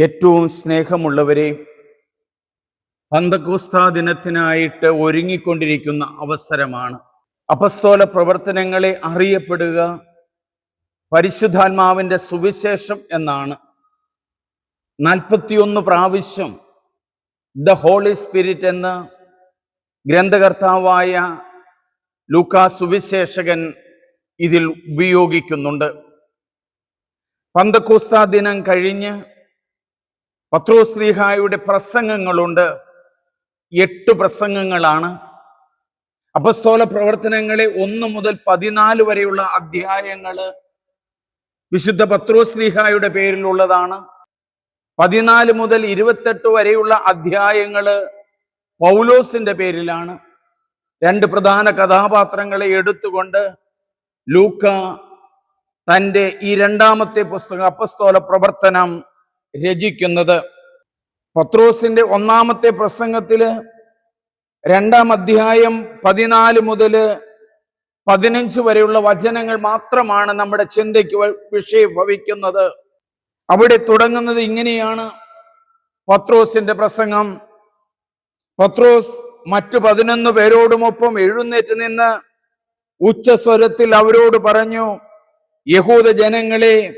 ഏറ്റവും സ്നേഹമുള്ളവരെ പന്തക്കോസ്താ ദിനത്തിനായിട്ട് ഒരുങ്ങിക്കൊണ്ടിരിക്കുന്ന അവസരമാണ്. അപസ്തോല പ്രവർത്തനങ്ങളെ അറിയപ്പെടുക പരിശുദ്ധാത്മാവിന്റെ സുവിശേഷം എന്നാണ്. നാൽപ്പത്തിയൊന്ന് പ്രാവശ്യം ദ ഹോളി സ്പിരിറ്റ് എന്ന് ഗ്രന്ഥകർത്താവായ ലൂക്കാ സുവിശേഷകൻ ഇതിൽ ഉപയോഗിക്കുന്നുണ്ട്. പന്തക്കോസ്താ ദിനം കഴിഞ്ഞ് പത്രോസ്ലീഹായുടെ പ്രസംഗങ്ങളുണ്ട്. എട്ട് പ്രസംഗങ്ങളാണ്. അപസ്തോല പ്രവർത്തനങ്ങളെ ഒന്ന് മുതൽ പതിനാല് വരെയുള്ള അധ്യായങ്ങൾ വിശുദ്ധ പത്രോസ്ലീഹായുടെ പേരിലുള്ളതാണ്. പതിനാല് മുതൽ ഇരുപത്തെട്ട് വരെയുള്ള അധ്യായങ്ങൾ പൗലോസിന്റെ പേരിലാണ്. രണ്ട് പ്രധാന കഥാപാത്രങ്ങളെ എടുത്തുകൊണ്ട് ലൂക്ക തന്റെ ഈ രണ്ടാമത്തെ പുസ്തകം അപ്പസ്തോല പ്രവർത്തനം രചിക്കുന്നത്. പത്രോസിന്റെ ഒന്നാമത്തെ പ്രസംഗത്തിൽ രണ്ടാം അധ്യായം പതിനാല് മുതൽ പതിനഞ്ച് വരെയുള്ള വചനങ്ങൾ മാത്രമാണ് നമ്മുടെ ചിന്തയ്ക്ക് വിഷയം ഭവിക്കുന്നത് അവിടെ തുടങ്ങുന്നത് ഇങ്ങനെയാണ്. പത്രോസിന്റെ പ്രസംഗം. പത്രോസ് മറ്റു പതിനൊന്ന് പേരോടുമൊപ്പം എഴുന്നേറ്റ് നിന്ന് ഉച്ചസ്വരത്തിൽ അവരോട് പറഞ്ഞു യഹൂദ ജനങ്ങളെ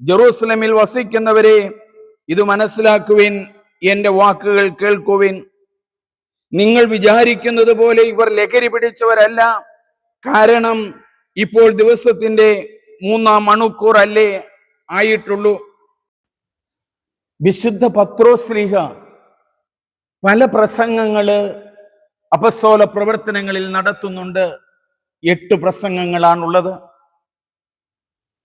ജെറൂസലമിൽ വസിക്കുന്നവരെ ഇത് മനസ്സിലാക്കുവിൻ എന്റെ വാക്കുകൾ കേൾക്കുവിൻ. നിങ്ങൾ വിചാരിക്കുന്നത് പോലെ ഇവർ ലഹരി പിടിച്ചവരല്ല. കാരണം ഇപ്പോൾ ദിവസത്തിന്റെ മൂന്നാം മണിക്കൂർ അല്ലേ ആയിട്ടുള്ളൂ. വിശുദ്ധ പത്രോസ്ലിഹ പല പ്രസംഗങ്ങൾ അപസ്തോല പ്രവർത്തനങ്ങളിൽ നടത്തുന്നുണ്ട്. എട്ട് പ്രസംഗങ്ങളാണുള്ളത്.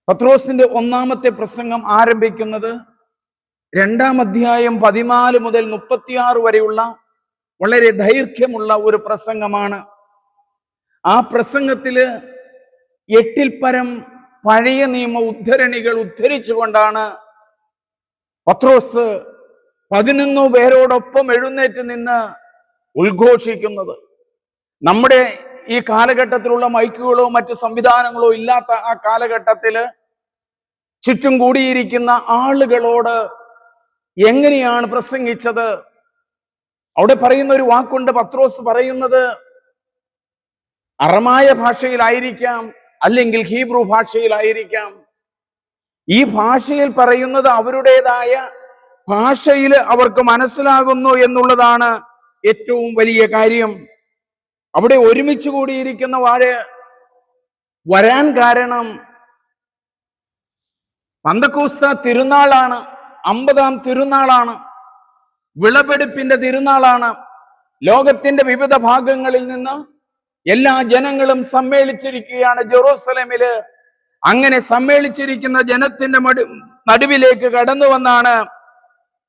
പത്രോസിന്റെ ഒന്നാമത്തെ പ്രസംഗം ആരംഭിക്കുന്നത് രണ്ടാം അധ്യായം പതിനാല് മുതൽ മുപ്പത്തിയാറ് വരെയുള്ള വളരെ ദൈർഘ്യമുള്ള ഒരു പ്രസംഗമാണ്. ആ പ്രസംഗത്തിൽ എട്ടിൽ പരം പഴയ നിയമ ഉദ്ധരണികൾ ഉദ്ധരിച്ചുകൊണ്ടാണ് പത്രോസ് പതിനൊന്നു പേരോടൊപ്പം എഴുന്നേറ്റ് നിന്ന് ഉദ്ഘോഷിക്കുന്നത്. നമ്മുടെ ഈ കാലഘട്ടത്തിലുള്ള മൈക്കുകളോ മറ്റു സംവിധാനങ്ങളോ ഇല്ലാത്ത ആ കാലഘട്ടത്തിൽ ചുറ്റും കൂടിയിരിക്കുന്ന ആളുകളോട് എങ്ങനെയാണ് പ്രസംഗിച്ചത്? അവിടെ പറയുന്ന ഒരു വാക്കുണ്ട് പത്രോസ് പറയുന്നത് അറമായ ഭാഷയിലായിരിക്കാം അല്ലെങ്കിൽ ഹീബ്രു ഭാഷയിലായിരിക്കാം. ഈ ഭാഷയിൽ പറയുന്നത് അവരുടേതായ ഭാഷയിൽ അവർക്ക് മനസ്സിലാകുന്നു എന്നുള്ളതാണ് ഏറ്റവും വലിയ കാര്യം. അവിടെ ഒരുമിച്ച് കൂടിയിരിക്കുന്ന വാര് വരാൻ കാരണം പന്തക്കൂസ്ത തിരുനാളാണ്. അമ്പതാം തിരുനാളാണ്. വിളവെടുപ്പിന്റെ തിരുനാളാണ്. ലോകത്തിന്റെ വിവിധ ഭാഗങ്ങളിൽ നിന്ന് എല്ലാ ജനങ്ങളും സമ്മേളിച്ചിരിക്കുകയാണ് ജെറൂസലമിൽ. അങ്ങനെ സമ്മേളിച്ചിരിക്കുന്ന ജനത്തിന്റെ മടു നടുവിലേക്ക് കടന്നു വന്നാണ്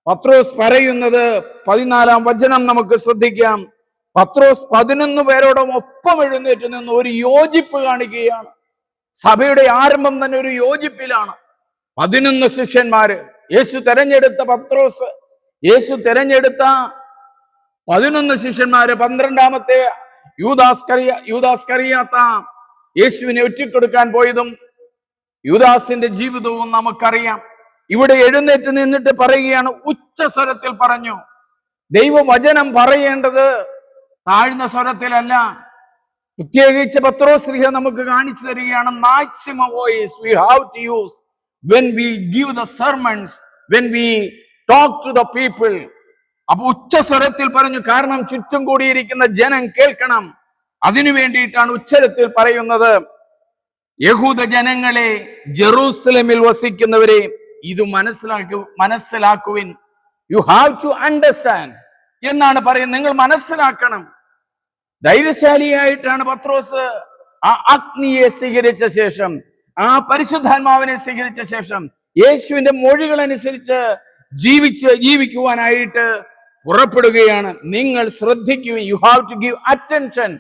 പത്രോസ് പറയുന്നത്. പതിനാലാം വചനം നമുക്ക് ശ്രദ്ധിക്കാം. പത്രോസ് പതിനൊന്ന് പേരോടും ഒപ്പം എഴുന്നേറ്റ് നിന്ന് ഒരു യോജിപ്പ് കാണിക്കുകയാണ്. സഭയുടെ ആരംഭം തന്നെ ഒരു യോജിപ്പിലാണ്. പതിനൊന്ന് ശിഷ്യന്മാര്. യേശു തെരഞ്ഞെടുത്ത പത്രോസ് യേശു തെരഞ്ഞെടുത്ത പതിനൊന്ന് ശിഷ്യന്മാര് പന്ത്രണ്ടാമത്തെ യൂദാസ്കറിയ യൂദാസ്കറിയാത്ത യേശുവിനെ ഒറ്റിക്കൊടുക്കാൻ പോയതും യൂദാസിന്റെ ജീവിതവും നമുക്കറിയാം. ഇവിടെ എഴുന്നേറ്റ് നിന്നിട്ട് പറയുകയാണ് ഉച്ച സ്വരത്തിൽ പറഞ്ഞു. ദൈവവചനം പറയേണ്ടത് താഴ്ന്ന സ്വരത്തിലല്ല. പ്രത്യേകിച്ച് പത്രോശ്രീഹ നമുക്ക് കാണിച്ചു തരികയാണ് maximum voice we have to use when we give the sermons when we talk to the people അപ്പൊ ഉച്ച സ്വരത്തിൽ പറഞ്ഞു കാരണം ചുറ്റും കൂടിയിരിക്കുന്ന ജനം കേൾക്കണം. അതിനു വേണ്ടിയിട്ടാണ് ഉച്ചരത്തിൽ പറയുന്നത്. യഹൂദ ജനങ്ങളെ ജെറൂസലമിൽ വസിക്കുന്നവരെ ഇത് മനസ്സിലാക്കു മനസ്സിലാക്കുവിൻ. യു ഹാവ് ടു അണ്ടർസ്റ്റാൻഡ് എന്നാണ് പറയുന്നത്. നിങ്ങൾ മനസ്സിലാക്കണം. ധൈര്യശാലിയായിട്ടാണ് പത്രോസ് ആ അഗ്നിയെ സ്വീകരിച്ച ശേഷം ആ പരിശുദ്ധാത്മാവിനെ സ്വീകരിച്ച ശേഷം യേശുവിന്റെ മൊഴികൾ അനുസരിച്ച് ജീവിച്ച് ജീവിക്കുവാനായിട്ട് പുറപ്പെടുകയാണ്. നിങ്ങൾ ശ്രദ്ധിക്കുകയും you have to give attention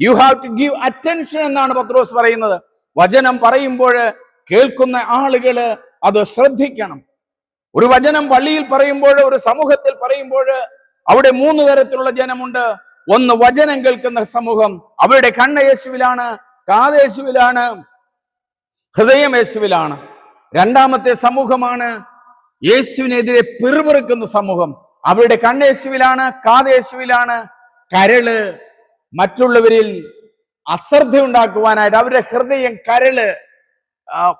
you have to give attention എന്നാണ് പത്രോസ് പറയുന്നത്. വചനം പറയുമ്പോൾ കേൾക്കുന്ന ആളുകൾ അത് ശ്രദ്ധിക്കണം. ഒരു വചനം പള്ളിയിൽ പറയുമ്പോൾ ഒരു സമൂഹത്തിൽ പറയുമ്പോൾ അവിടെ മൂന്ന് തരത്തിലുള്ള ജനമുണ്ട്. ഒന്ന് വചനം കേൾക്കുന്ന സമൂഹം. അവരുടെ കണ്ണ് യേശുവിലാണ് കാത് യേശുവിലാണ് ഹൃദയം യേശുവിലാണ്. രണ്ടാമത്തെ സമൂഹമാണ് യേശുവിനെതിരെ പിറുപിറുക്കുന്ന സമൂഹം. അവരുടെ കണ്ണേശുവിലാണ് കാതേശുവിലാണ് കരൾ മറ്റുള്ളവരിൽ അശ്രദ്ധ ഉണ്ടാക്കുവാനായിട്ട് അവരുടെ ഹൃദയം കരൾ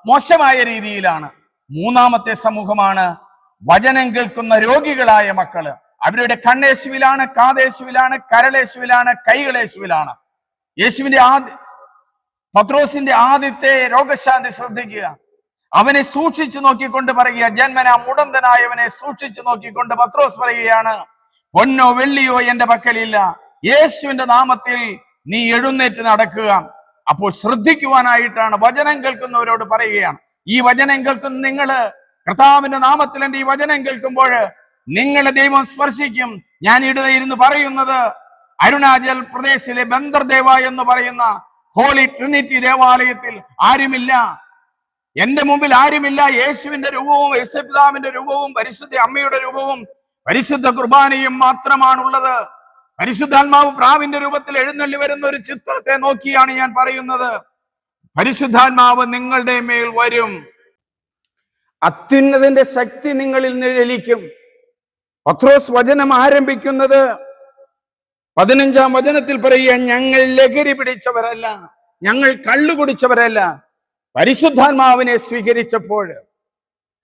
മോശമായ രീതിയിലാണ്. മൂന്നാമത്തെ സമൂഹമാണ് വചനം കേൾക്കുന്ന രോഗികളായ മക്കൾ. അവരുടെ കണ്ണേശുവിലാണ് കാതേശുവിലാണ് കരളേശുവിലാണ് കൈകളേശുവിലാണ് യേശുവിന്റെ ആദ്യ പത്രോസിന്റെ ആദ്യത്തെ രോഗശാന്തി ശ്രദ്ധിക്കുക. അവനെ സൂക്ഷിച്ചു നോക്കിക്കൊണ്ട് പറയുക. ജന്മന മുടന്തനായവനെ സൂക്ഷിച്ചു നോക്കിക്കൊണ്ട് പത്രോസ് പറയുകയാണ് പൊന്നോ വെള്ളിയോ എന്റെ പക്കലില്ല. യേശുവിന്റെ നാമത്തിൽ നീ എഴുന്നേറ്റ് നടക്കുക. അപ്പോൾ ശ്രദ്ധിക്കുവാനായിട്ടാണ് വചനം കേൾക്കുന്നവരോട് പറയുകയാണ്. ഈ വചനം കേൾക്കുന്ന നിങ്ങൾ കർത്താവിന്റെ നാമത്തിൽ എന്റെ ഈ വചനം കേൾക്കുമ്പോൾ നിങ്ങളെ ദൈവം സ്പർശിക്കും. ഞാൻ ഇവിടെ ഇരുന്ന് പറയുന്നത് അരുണാചൽ പ്രദേശിലെ ബന്ദർദേവ എന്ന് പറയുന്ന ഹോളി ട്രിനിറ്റി ദേവാലയത്തിൽ ആരുമില്ല. എന്റെ മുമ്പിൽ ആരുമില്ല. യേശുവിന്റെ രൂപവും യേശുപിതാവിന്റെ രൂപവും പരിശുദ്ധ അമ്മയുടെ രൂപവും പരിശുദ്ധ കുർബാനയും മാത്രമാണുള്ളത്. പരിശുദ്ധാത്മാവ് പ്രാവിന്റെ രൂപത്തിൽ എഴുന്നള്ളി വരുന്ന ഒരു ചിത്രത്തെ നോക്കിയാണ് ഞാൻ പറയുന്നത്. പരിശുദ്ധാത്മാവ് നിങ്ങളുടെ മേൽ വരും. അത്യുന്നതിന്റെ ശക്തി നിങ്ങളിൽ നിഴലിക്കും. പത്രോസ് വചനം ആരംഭിക്കുന്നത് പതിനഞ്ചാം വചനത്തിൽ പറയുക ഞങ്ങൾ ലഹരി പിടിച്ചവരല്ല ഞങ്ങൾ കള്ളു കുടിച്ചവരല്ല. പരിശുദ്ധാത്മാവിനെ സ്വീകരിച്ചപ്പോൾ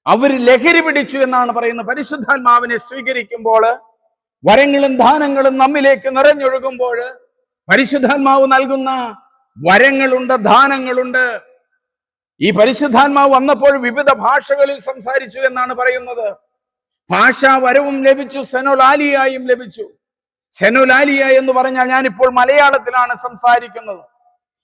അവർ ലഹരി പിടിച്ചു എന്നാണ് പറയുന്നത്. പരിശുദ്ധാത്മാവിനെ സ്വീകരിക്കുമ്പോൾ വരങ്ങളും ദാനങ്ങളും നമ്മിലേക്ക് നിറഞ്ഞൊഴുകുമ്പോൾ പരിശുദ്ധാത്മാവ് നൽകുന്ന വരങ്ങളുണ്ട് ദാനങ്ങളുണ്ട്. ഈ പരിശുദ്ധാത്മാവ് വന്നപ്പോൾ വിവിധ ഭാഷകളിൽ സംസാരിച്ചു എന്നാണ് പറയുന്നത്. ഭാഷാ വരവും ലഭിച്ചു സെനോലാലിയായും ലഭിച്ചു. സെനോലാലിയ എന്ന് പറഞ്ഞാൽ ഞാനിപ്പോൾ മലയാളത്തിലാണ് സംസാരിക്കുന്നത്.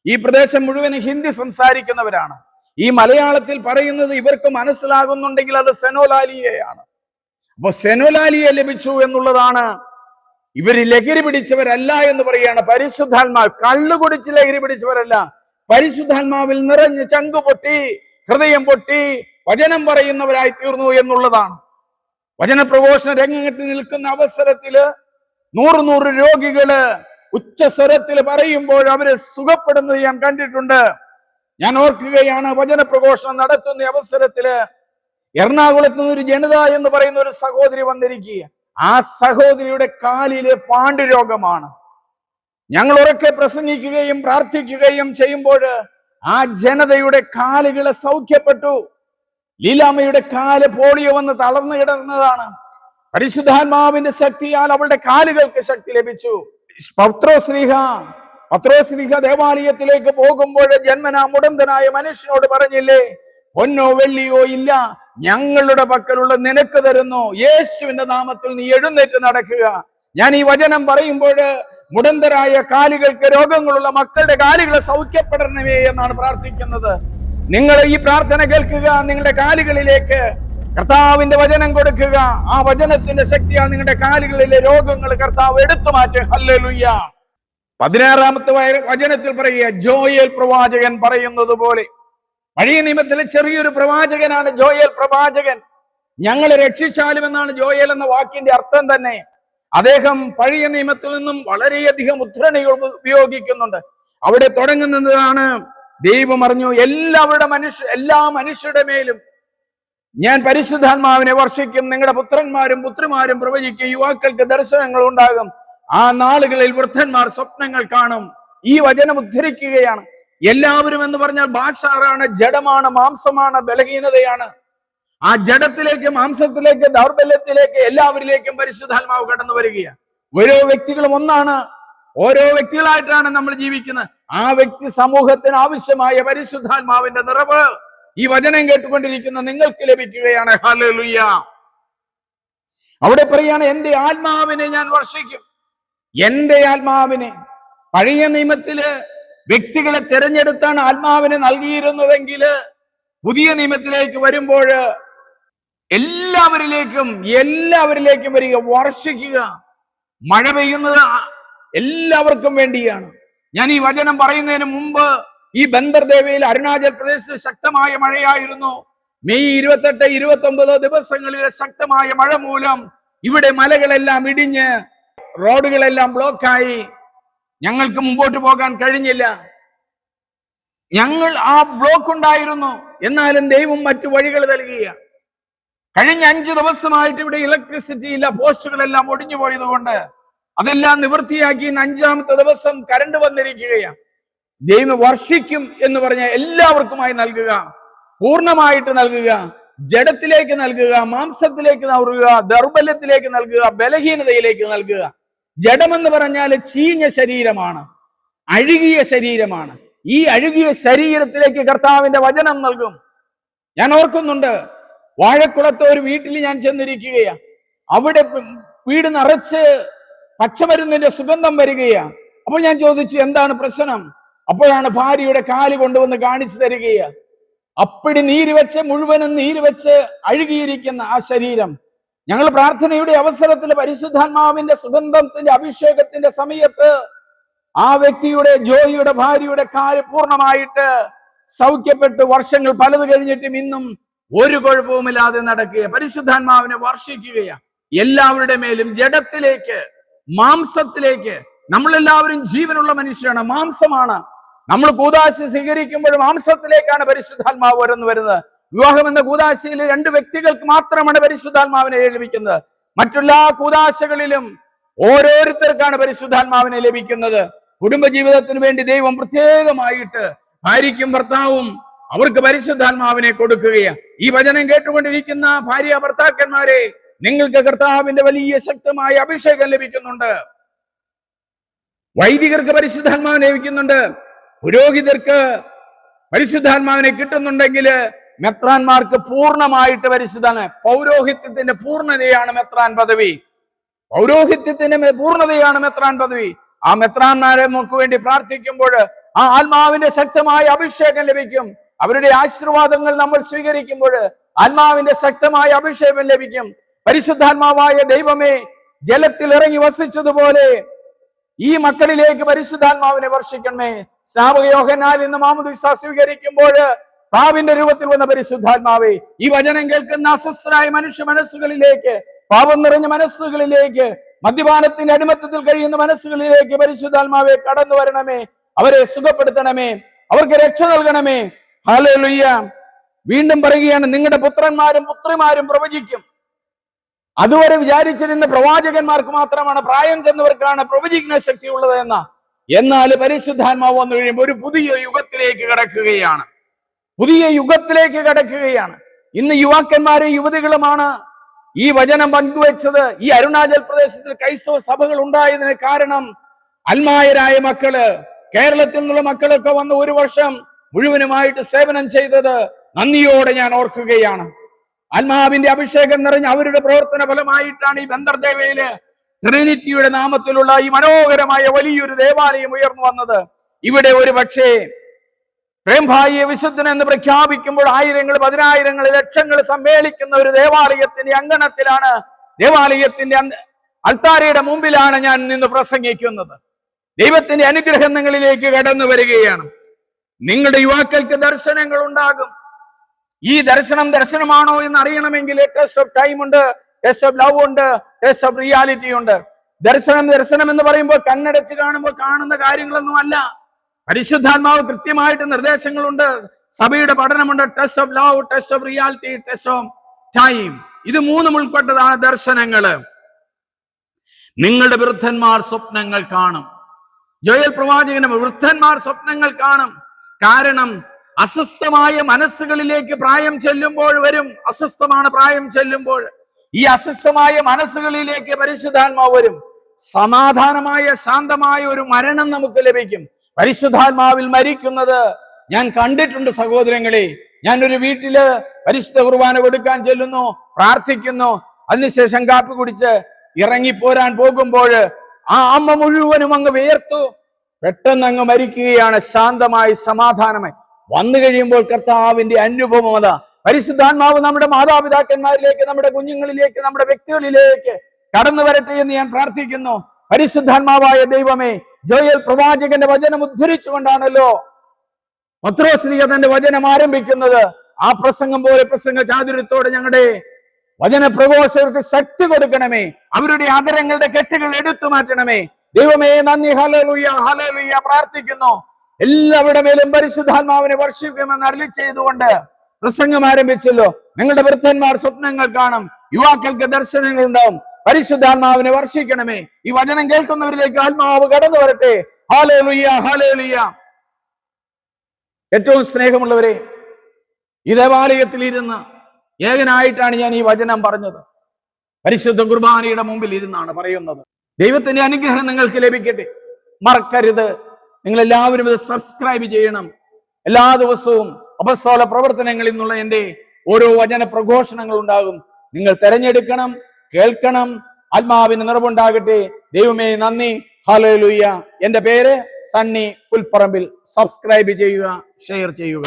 ഈ പ്രദേശം മുഴുവൻ ഹിന്ദി സംസാരിക്കുന്നവരാണ്. ഈ മലയാളത്തിൽ പറയുന്നത് ഇവർക്ക് മനസ്സിലാകുന്നുണ്ടെങ്കിൽ അത് സെനോലാലിയയാണ്. അപ്പൊ സെനോലാലിയ ലഭിച്ചു എന്നുള്ളതാണ് ഇവർ ലഹരി പിടിച്ചവരല്ല എന്ന് പറയുകയാണ് പരിശുദ്ധാത്മാവ്. കള്ളു കുടിച്ച് ലഹരി പിടിച്ചവരല്ല. പരിശുദ്ധാത്മാവിൽ നിറഞ്ഞ് ചങ്കു പൊട്ടി ഹൃദയം പൊട്ടി വചനം പറയുന്നവരായി തീർന്നു എന്നുള്ളതാണ്. വചന വചനപ്രഘോഷണ രംഗത്ത് നിൽക്കുന്ന അവസരത്തിൽ നൂറ് നൂറ് രോഗികൾ ഉച്ചസ്വരത്തിൽ പറയുമ്പോൾ അവരെ സുഖപ്പെടുന്നത് ഞാൻ കണ്ടിട്ടുണ്ട്. ഞാൻ ഓർക്കുകയാണ് വചന പ്രഘോഷണം നടത്തുന്ന അവസരത്തിൽ എറണാകുളത്ത് നിന്ന് ഒരു ജനത എന്ന് പറയുന്ന ഒരു സഹോദരി വന്നിരിക്കുക ആ സഹോദരിയുടെ കാലിലെ പാണ്ഡുരോഗമാണ് ഞങ്ങൾ ഉറക്കെ പ്രസംഗിക്കുകയും പ്രാർത്ഥിക്കുകയും ചെയ്യുമ്പോൾ ആ ജനതയുടെ കാലുകളെ സൗഖ്യപ്പെട്ടു. ലീലാമ്മയുടെ കാൽ പോളിയോ വന്ന് തളർന്നു കിടന്നതാണ്. പരിശുദ്ധാത്മാവിന്റെ ശക്തിയാൽ അവളുടെ കാലുകൾക്ക് ശക്തി ലഭിച്ചു. പത്രോശ്രീഹ പത്രോസ്ലിഹ ദേവാലയത്തിലേക്ക് പോകുമ്പോൾ ജന്മനാ മുടന്തനായ മനുഷ്യനോട് പറഞ്ഞില്ലേ പൊന്നോ വെള്ളിയോ ഇല്ല ഞങ്ങളുടെ പക്കലുള്ള നിനക്ക് തരുന്നു. യേശുവിന്റെ നാമത്തിൽ നീ എഴുന്നേറ്റ് നടക്കുക. ഞാൻ ഈ വചനം പറയുമ്പോൾ മുടന്തരായ കാലുകൾക്ക് രോഗങ്ങളുള്ള മക്കളുടെ കാലുകളെ സൗഖ്യപ്പെടണമേ എന്നാണ് പ്രാർത്ഥിക്കുന്നത്. നിങ്ങൾ ഈ പ്രാർത്ഥന കേൾക്കുക നിങ്ങളുടെ കാലുകളിലേക്ക് കർത്താവിന്റെ വചനം കൊടുക്കുക. ആ വചനത്തിന്റെ ശക്തിയാൽ നിങ്ങളുടെ കാലുകളിലെ രോഗങ്ങൾ കർത്താവ് എടുത്തു മാറ്റുക. ഹല്ലേലൂയ. പതിനാറാമത്തെ വചനത്തിൽ പറയുക ജോയൽ പ്രവാചകൻ പറയുന്നത് പോലെ. പഴയ നിയമത്തിലെ ചെറിയൊരു പ്രവാചകനാണ് ജോയൽ പ്രവാചകൻ. ഞങ്ങളെ രക്ഷിച്ചാലും എന്നാണ് ജോയൽ എന്ന വാക്കിന്റെ അർത്ഥം തന്നെ. അദ്ദേഹം പഴയ നിയമത്തിൽ നിന്നും വളരെയധികം ഉദ്ധരണികൾ ഉപയോഗിക്കുന്നുണ്ട്. അവിടെ തുടങ്ങുന്നതാണ് ദൈവം അറിഞ്ഞു. എല്ലാവരുടെ മനുഷ്യ എല്ലാ മനുഷ്യരുടെ മേലും ഞാൻ പരിശുദ്ധാത്മാവിനെ വർഷിക്കും നിങ്ങളുടെ പുത്രന്മാരും പുത്രിമാരും പ്രവചിക്കും യുവാക്കൾക്ക് ദർശനങ്ങൾ ഉണ്ടാകും. ആ നാളുകളിൽ വൃദ്ധന്മാർ സ്വപ്നങ്ങൾ കാണും. ഈ വചനം ഉദ്ധരിക്കുകയാണ്. എല്ലാവരും എന്ന് പറഞ്ഞാൽ ഭാഷാറാണ് ജഡമാണ് മാംസമാണ് ബലഹീനതയാണ്. ആ ജഡത്തിലേക്ക് മാംസത്തിലേക്ക് ദൗർബല്യത്തിലേക്ക് എല്ലാവരിലേക്കും പരിശുദ്ധാത്മാവ് കടന്നു വരികയാണ്. ഓരോ വ്യക്തികളും ഒന്നാണ്. ഓരോ വ്യക്തികളായിട്ടാണ് നമ്മൾ ജീവിക്കുന്നത്. ആ വ്യക്തി സമൂഹത്തിന് ആവശ്യമായ പരിശുദ്ധാത്മാവിന്റെ നിറവ്. ഈ വചനം കേട്ടുകൊണ്ടിരിക്കുന്ന നിങ്ങൾക്ക് ലഭിക്കുകയാണ്. ഹലലുയ അവിടെ പറയാണ് എന്റെ ആത്മാവിനെ ഞാൻ വർഷിക്കും. എന്റെ ആത്മാവിനെ. പഴയ നിയമത്തിൽ വ്യക്തികളെ തിരഞ്ഞെടുത്താണ് ആത്മാവിനെ നൽകിയിരുന്നതെങ്കിൽ പുതിയ നിയമത്തിലേക്ക് വരുമ്പോൾ എല്ലാവരിലേക്കും എല്ലാവരിലേക്കും വരിക വർഷിക്കുക മഴ പെയ്യുന്നത് എല്ലാവർക്കും വേണ്ടിയാണ്. ഞാൻ ഈ വചനം പറയുന്നതിന് മുമ്പ് ഈ ബന്ദർദേവയിൽ അരുണാചൽ പ്രദേശത്ത് ശക്തമായ മഴയായിരുന്നു. മെയ് ഇരുപത്തെട്ട് ഇരുപത്തി ഒമ്പത് ദിവസങ്ങളിലെ ശക്തമായ മഴ മൂലം ഇവിടെ മലകളെല്ലാം ഇടിഞ്ഞ് റോഡുകളെല്ലാം ബ്ലോക്കായി. ഞങ്ങൾക്ക് മുമ്പോട്ട് പോകാൻ കഴിഞ്ഞില്ല. ഞങ്ങൾ ആ ബ്ലോക്ക് ഉണ്ടായിരുന്നു. എന്നാലും ദൈവം മറ്റു വഴികൾ നൽകിയ കഴിഞ്ഞ അഞ്ചു ദിവസമായിട്ട് ഇവിടെ ഇലക്ട്രിസിറ്റി ഇല്ല പോസ്റ്റുകളെല്ലാം ഒടിഞ്ഞു പോയതുകൊണ്ട് അതെല്ലാം നിവൃത്തിയാക്കി അഞ്ചാമത്തെ ദിവസം കരണ്ട് വന്നിരിക്കുകയാണ്. ദൈവം വർഷിക്കും എന്ന് പറഞ്ഞ എല്ലാവർക്കുമായി നൽകുക പൂർണമായിട്ട് നൽകുക ജഡത്തിലേക്ക് നൽകുക മാംസത്തിലേക്ക് നൽകുക ദൗർബല്യത്തിലേക്ക് നൽകുക ബലഹീനതയിലേക്ക് നൽകുക. ജഡമെന്ന് പറഞ്ഞാൽ ചീഞ്ഞ ശരീരമാണ് അഴുകിയ ശരീരമാണ്. ഈ അഴുകിയ ശരീരത്തിലേക്ക് കർത്താവിന്റെ വചനം നൽകും. ഞാൻ ഓർക്കുന്നുണ്ട് വാഴക്കുളത്തെ ഒരു വീട്ടിൽ ഞാൻ ചെന്നിരിക്കുകയാ. അവിടെ വീട് നിറച്ച് പച്ചമരുന്നിന്റെ സുഗന്ധം വരികയാ. അപ്പോൾ ഞാൻ ചോദിച്ചു എന്താണ് പ്രശ്നം? അപ്പോഴാണ് ഭാര്യയുടെ കാൽ കൊണ്ടുവന്ന് കാണിച്ചു തരികയെ അപ്പടി നീര് വെച്ച് മുഴുവനും നീര് വെച്ച് അഴുകിയിരിക്കുന്ന ആ ശരീരം. ഞങ്ങൾ പ്രാർത്ഥനയുടെ അവസരത്തിൽ പരിശുദ്ധാത്മാവിന്റെ സുഗന്ധത്തിന്റെ അഭിഷേകത്തിന്റെ സമയത്ത് ആ വ്യക്തിയുടെ ജോയിയുടെ ഭാര്യയുടെ കാൽ പൂർണമായിട്ട് സൗഖ്യപ്പെട്ട് വർഷങ്ങൾ പലത് കഴിഞ്ഞിട്ടും ഇന്നും ഒരു കുഴപ്പവുമില്ലാതെ നടക്കുക പരിശുദ്ധാത്മാവിനെ വർഷിക്കുകയാ. എല്ലാവരുടെ മേലും ജഡത്തിലേക്ക് മാംസത്തിലേക്ക് നമ്മളെല്ലാവരും ജീവനുള്ള മനുഷ്യരാണ്. മാംസമാണ് നമ്മൾ കൂതാശി സ്വീകരിക്കുമ്പോൾ മാംസത്തിലേക്കാണ് പരിശുദ്ധാത്മാവ് വരുന്നു വരുന്നത്. വിവാഹം എന്ന കൂതാശയിൽ രണ്ട് വ്യക്തികൾക്ക് മാത്രമാണ് പരിശുദ്ധാത്മാവിനെ ലഭിക്കുന്നത്. മറ്റുള്ള കൂതാശകളിലും ഓരോരുത്തർക്കാണ് പരിശുദ്ധാത്മാവിനെ ലഭിക്കുന്നത്. കുടുംബജീവിതത്തിന് വേണ്ടി ദൈവം പ്രത്യേകമായിട്ട് ഭാര്യയ്ക്കും ഭർത്താവും അവർക്ക് പരിശുദ്ധാത്മാവിനെ കൊടുക്കുകയാണ്. ഈ വചനം കേട്ടുകൊണ്ടിരിക്കുന്ന ഭാര്യ ഭർത്താക്കന്മാരെ നിങ്ങൾക്ക് കർത്താവിന്റെ വലിയ ശക്തമായ അഭിഷേകം ലഭിക്കുന്നുണ്ട്. വൈദികർക്ക് പരിശുദ്ധാത്മാവിനെ ലഭിക്കുന്നുണ്ട്. പുരോഹിതർക്ക് പരിശുദ്ധാത്മാവിനെ കിട്ടുന്നുണ്ടെങ്കിൽ മെത്രാന്മാർക്ക് പൂർണമായിട്ട് പരിശുദ്ധാണ് പൗരോഹിത്യത്തിന്റെ പൂർണതയാണ് മെത്രാൻ പദവി. പൗരോഹിത്യത്തിന്റെ പൂർണതയാണ് മെത്രാൻ പദവി. ആ മെത്രാന്മാരെ നമുക്ക് വേണ്ടി പ്രാർത്ഥിക്കുമ്പോൾ ആ ആത്മാവിന്റെ ശക്തമായ അഭിഷേകം ലഭിക്കും. അവരുടെ ആശീർവാദങ്ങൾ നമ്മൾ സ്വീകരിക്കുമ്പോൾ ആത്മാവിന്റെ ശക്തമായ അഭിഷേകം ലഭിക്കും. പരിശുദ്ധാത്മാവായ ദൈവമേ ജലത്തിൽ ഇറങ്ങി വസിച്ചതുപോലെ ഈ മക്കളിലേക്ക് പരിശുദ്ധാത്മാവിനെ വർഷിക്കണമേ. സ്നാപക യോഹനാൽ ഇന്ന് മാമുദിസ സ്വീകരിക്കുമ്പോൾ പാവിന്റെ രൂപത്തിൽ വന്ന പരിശുദ്ധാത്മാവേ ഈ വചനം കേൾക്കുന്ന അസ്വസ്ഥരായ മനുഷ്യ മനസ്സുകളിലേക്ക് പാപം നിറഞ്ഞ മനസ്സുകളിലേക്ക് മദ്യപാനത്തിന്റെ അടിമത്തത്തിൽ കഴിയുന്ന മനസ്സുകളിലേക്ക് പരിശുദ്ധാത്മാവെ കടന്നു വരണമേ. അവരെ സുഖപ്പെടുത്തണമേ. അവർക്ക് രക്ഷ നൽകണമേ. ഹാലലുയ്യ വീണ്ടും പറയുകയാണ് നിങ്ങളുടെ പുത്രന്മാരും പുത്രിമാരും പ്രവചിക്കും. അതുവരെ വിചാരിച്ചിരുന്ന പ്രവാചകന്മാർക്ക് മാത്രമാണ് പ്രായം ചെന്നവർക്കാണ് പ്രവചിക്കുന്ന ശക്തി ഉള്ളത് എന്ന. എന്നാൽ പരിശുദ്ധാത്മാവ് വന്നു കഴിയുമ്പോൾ ഒരു പുതിയ യുഗത്തിലേക്ക് കടക്കുകയാണ്. പുതിയ യുഗത്തിലേക്ക് കടക്കുകയാണ്. ഇന്ന് യുവാക്കന്മാരും യുവതികളുമാണ് ഈ വചനം പങ്കുവെച്ചത്. ഈ അരുണാചൽ പ്രദേശത്തിൽ ക്രൈസ്തവ സഭകൾ ഉണ്ടായതിന് കാരണം അൽമായരായ മക്കൾ കേരളത്തിൽ നിന്നുള്ള മക്കളൊക്കെ വന്ന് ഒരു വർഷം മുഴുവനുമായിട്ട് സേവനം ചെയ്തത് നന്ദിയോടെ ഞാൻ ഓർക്കുകയാണ്. ആത്മാവിന്റെ അഭിഷേകം നിറഞ്ഞ അവരുടെ പ്രവർത്തന ഫലമായിട്ടാണ് ഈ ബന്ദർദേവയിൽ ട്രിനിറ്റിയുടെ നാമത്തിലുള്ള ഈ മനോഹരമായ വലിയൊരു ദേവാലയം ഉയർന്നു വന്നത്. ഇവിടെ ഒരു പക്ഷേ പ്രേംഭായിയെ വിശുദ്ധൻ എന്ന് പ്രഖ്യാപിക്കുമ്പോൾ ആയിരങ്ങൾ പതിനായിരങ്ങൾ ലക്ഷങ്ങൾ സമ്മേളിക്കുന്ന ഒരു ദേവാലയത്തിന്റെ അങ്കണത്തിലാണ് ദേവാലയത്തിന്റെ അൽത്താരയുടെ മുമ്പിലാണ് ഞാൻ നിന്ന് പ്രസംഗിക്കുന്നത്. ദൈവത്തിന്റെ അനുഗ്രഹം നിങ്ങളിലേക്ക് കടന്നു വരികയാണ്. നിങ്ങളുടെ യുവാക്കൾക്ക് ദർശനങ്ങൾ ഉണ്ടാകും. ഈ ദർശനം ദർശനമാണോ എന്ന് അറിയണമെങ്കിൽ ടെസ്റ്റ് ഓഫ് ടൈം ഉണ്ട് ടെസ്റ്റ് ഓഫ് ലവ് ഉണ്ട് ടെസ്റ്റ് ഓഫ് റിയാലിറ്റി ഉണ്ട്. ദർശനം ദർശനം എന്ന് പറയുമ്പോൾ കണ്ണടച്ച് കാണുമ്പോൾ കാണുന്ന കാര്യങ്ങളൊന്നും അല്ല. പരിശുദ്ധാത്മാവ് കൃത്യമായിട്ട് നിർദ്ദേശങ്ങളുണ്ട്. സഭയുടെ പഠനമുണ്ട് test of love test of reality test of time ഇത് മൂന്നും ഉൾപ്പെട്ടതാണ് ദർശനങ്ങൾ നിങ്ങളുടെ വൃദ്ധന്മാർ സ്വപ്നങ്ങൾ കാണും. ജോയൽ പ്രവാചകന് വൃദ്ധന്മാർ സ്വപ്നങ്ങൾ കാണും. കാരണം അസ്വസ്ഥമായ മനസ്സുകളിലേക്ക് പ്രായം ചെല്ലുമ്പോൾ വരും. അസ്വസ്ഥമാണ് പ്രായം ചെല്ലുമ്പോൾ. ഈ അസ്വസ്ഥമായ മനസ്സുകളിലേക്ക് പരിശുദ്ധാത്മാവ് വരും. സമാധാനമായ ശാന്തമായ ഒരു മരണം നമുക്ക് ലഭിക്കും. പരിശുദ്ധാത്മാവിൽ മരിക്കുന്നത് ഞാൻ കണ്ടിട്ടുണ്ട് സഹോദരങ്ങളെ. ഞാൻ ഒരു വീട്ടിൽ പരിശുദ്ധ കുർബാന കൊടുക്കാൻ ചെല്ലുന്നു പ്രാർത്ഥിക്കുന്നു. അതിനുശേഷം കാപ്പി കുടിച്ച് ഇറങ്ങിപ്പോരാൻ പോകുമ്പോൾ ആ അമ്മ മുഴുവനും അങ്ങ് വിയർത്തു. പെട്ടെന്ന് അങ്ങ് മരിക്കുകയാണ്. ശാന്തമായി സമാധാനമായി. വന്നു കഴിയുമ്പോൾ കർത്താവിന്റെ അനുഭവം അതാ. പരിശുദ്ധാത്മാവ് നമ്മുടെ മാതാപിതാക്കന്മാരിലേക്ക് നമ്മുടെ കുഞ്ഞുങ്ങളിലേക്ക് നമ്മുടെ വ്യക്തികളിലേക്ക് കടന്നു വരട്ടെ എന്ന് ഞാൻ പ്രാർത്ഥിക്കുന്നു. പരിശുദ്ധാത്മാവായ ദൈവമേ ജോയൽ പ്രവാചകന്റെ വചനം ഉദ്ധരിച്ചുകൊണ്ടാണല്ലോ പത്രോസ്ലിക തന്റെ വചനം ആരംഭിക്കുന്നത്. ആ പ്രസംഗം പോലെ പ്രസംഗ ചാതുര്യത്തോടെ ഞങ്ങളുടെ വചന പ്രഘോഷകർക്ക് ശക്തി കൊടുക്കണമേ. അവരുടെ ആദരങ്ങളുടെ കെട്ടുകൾ എടുത്തു മാറ്റണമേ. ദൈവമേ നന്ദി. ഹലലുയ ഹലലുയ പ്രാർത്ഥിക്കുന്നു. എല്ലാവരുടെ മേലും പരിശുദ്ധാത്മാവിനെ വർഷിക്കുമെന്ന് അരളി ചെയ്തുകൊണ്ട് പ്രസംഗം ആരംഭിച്ചല്ലോ. നിങ്ങളുടെ വൃദ്ധന്മാർ സ്വപ്നങ്ങൾ കാണും. യുവാക്കൾക്ക് ദർശനങ്ങൾ ഉണ്ടാവും. പരിശുദ്ധാത്മാവിനെ വർഷിക്കണമേ. ഈ വചനം കേൾക്കുന്നവരിലേക്ക് ആത്മാവ് കടന്നു വരട്ടെ. ഹാലേലുയ്യ ഹാലേലുയ്യ ഏറ്റവും സ്നേഹമുള്ളവരെ ഈ ദേവാലയത്തിൽ ഇരുന്ന് ഏകനായിട്ടാണ് ഞാൻ ഈ വചനം പറഞ്ഞത്. പരിശുദ്ധ കുർബാനയുടെ മുമ്പിൽ ഇരുന്നാണ് പറയുന്നത്. ദൈവത്തിന്റെ അനുഗ്രഹം നിങ്ങൾക്ക് ലഭിക്കട്ടെ. മറക്കരുത്. നിങ്ങൾ എല്ലാവരും ഇത് സബ്സ്ക്രൈബ് ചെയ്യണം. എല്ലാ ദിവസവും അപസ്തോല പ്രവർത്തനങ്ങളിൽ നിന്നുള്ള എന്റെ ഓരോ വചന പ്രഘോഷണങ്ങൾ ഉണ്ടാകും. നിങ്ങൾ തെരഞ്ഞെടുക്കണം കേൾക്കണം ആത്മാവിന് നിറവുണ്ടാകട്ടെ. ദൈവമേ നന്ദി. ഹല്ലേലൂയ എന്റെ പേര് സണ്ണി പുൽപ്പറമ്പിൽ. സബ്സ്ക്രൈബ് ചെയ്യുക ഷെയർ ചെയ്യുക.